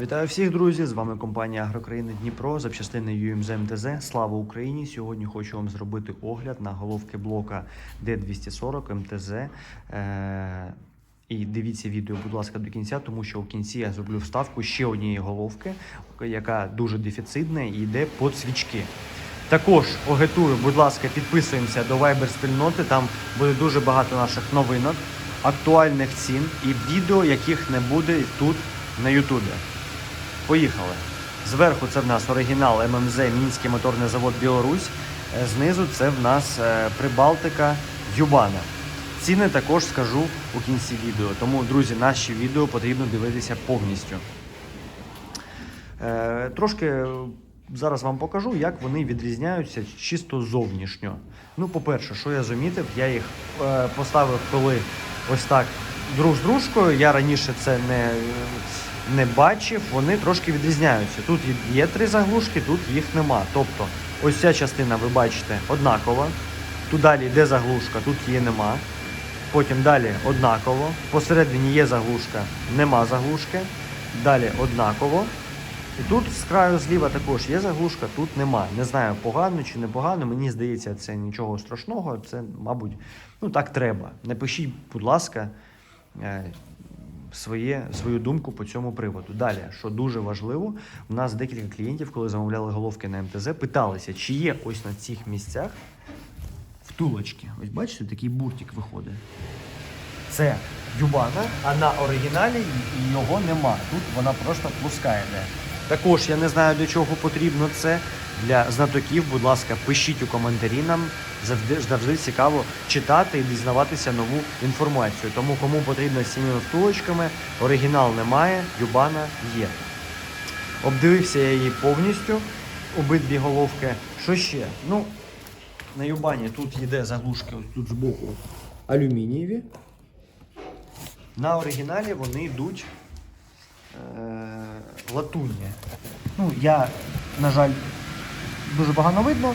Вітаю всіх, друзі! З вами компанія Агрокраїни Дніпро, запчастини UMZ МТЗ. Слава Україні! Сьогодні хочу вам зробити огляд на головки блока D240 МТЗ. Е- і дивіться відео, будь ласка, до кінця, тому що в кінці я зроблю вставку ще однієї головки, яка дуже дефіцитна і йде під свічки. Також агітую, будь ласка, підписуємося до Viber спільноти. Там буде дуже багато наших новинок, актуальних цін і відео, яких не буде тут на Ютубі. Поїхали. Зверху це в нас оригінал ММЗ Мінський моторний завод Білорусь. Е, Знизу це в нас е, Прибалтика Юбана. Ціни також скажу у кінці відео. Тому, друзі, наші відео потрібно дивитися повністю. Е, Трошки зараз вам покажу, як вони відрізняються чисто зовнішньо. Ну, по-перше, що я замітив, я їх поставив коли ось так друг з дружкою. Я раніше це не, не бачив, вони трошки відрізняються. Тут є три заглушки, тут їх нема. Тобто, ось ця частина, ви бачите, однакова. Тут далі йде заглушка, тут її нема. Потім далі однаково. Посередині є заглушка, нема заглушки. Далі однаково. І тут з краю зліва також є заглушка, тут нема. Не знаю, погано чи не погано. Мені здається, це нічого страшного. Це, мабуть, ну так треба. Напишіть, будь ласка, е, своє, свою думку по цьому приводу. Далі, що дуже важливо, у нас декілька клієнтів, коли замовляли головки на МТЗ, питалися, чи є ось на цих місцях втулочки. Ось бачите, такий буртик виходить. Це Юбана, а на оригіналі його нема. Тут вона просто йде. Також я не знаю, для чого потрібно це. Для знатоків, будь ласка, пишіть у коментарі нам. Завжди, завжди цікаво читати і дізнаватися нову інформацію. Тому кому потрібно з цими втулочками, оригінал немає, Юбана є. Обдивився я її повністю, обидві головки. Що ще? Ну, на Юбані тут йде заглушки ось тут збоку алюмінієві. На оригіналі вони йдуть е, латунні. Ну, я, на жаль, дуже погано видно.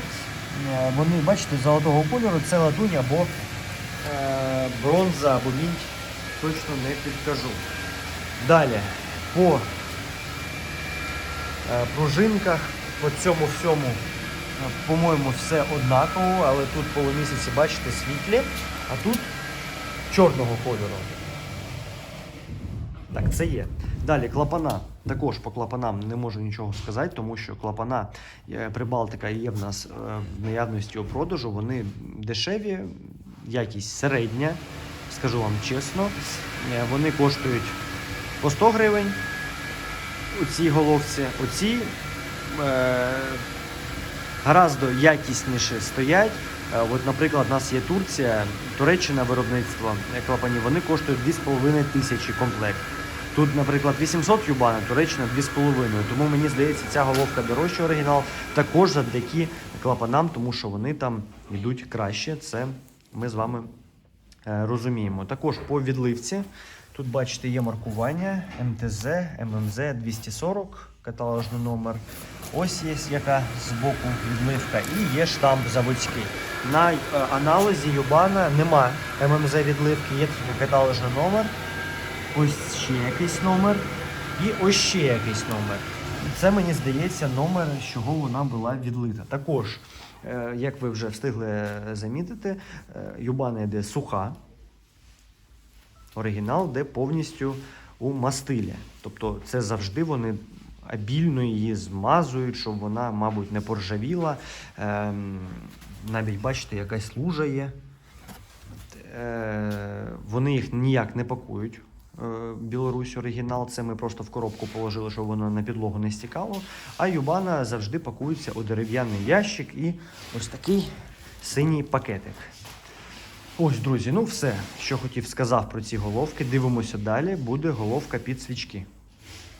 Е, Вони, бачите, золотого кольору це латунь або е, бронза, або мідь. Точно не підкажу. Далі, по е, пружинках, по цьому всьому, е, по-моєму, все однаково, але тут полумісяці, бачите, світлі, а тут чорного кольору. Так, це є. Далі клапана. Також по клапанам не можу нічого сказати, тому що клапана е, Прибалтика є в нас е, в наявності у продажу. Вони дешеві, якість середня, скажу вам чесно. Е, Вони коштують по 100 гривень у цій головці. Оці е, гораздо якісніше стоять. От, наприклад, у нас є Турція, Туреччина виробництво клапанів, вони коштують 2,5 тисячі комплект. Тут, наприклад, 800 юбана, Туреччина 2,5. Тому мені здається, ця головка дорожча оригінал також завдяки клапанам, тому що вони там йдуть краще. Це ми з вами е, розуміємо. Також по відливці. Тут, бачите, є маркування МТЗ, ММЗ 240, каталожний номер. Ось є яка з боку відливка, і є штамп заводський. На е, аналозі Юбана нема ММЗ відливки, є тільки каталожний номер. Ось ще якийсь номер. І ось ще якийсь номер. Це мені здається номер, з чого вона була відлита. Також, е, як ви вже встигли замітити, е, Юбана йде суха. Оригінал йде повністю у мастилі. Тобто це завжди вони обільно її змазують, щоб вона, мабуть, не поржавіла. Ем, навіть бачите, якась лужа є. Е, вони їх ніяк не пакують. Е, Білорусь оригінал, це ми просто в коробку положили, щоб воно на підлогу не стікало. А Юбана завжди пакується у дерев'яний ящик і ось такий синій пакетик. Ось, друзі, ну все, що хотів сказав про ці головки. Дивимося далі. Буде головка під свічки.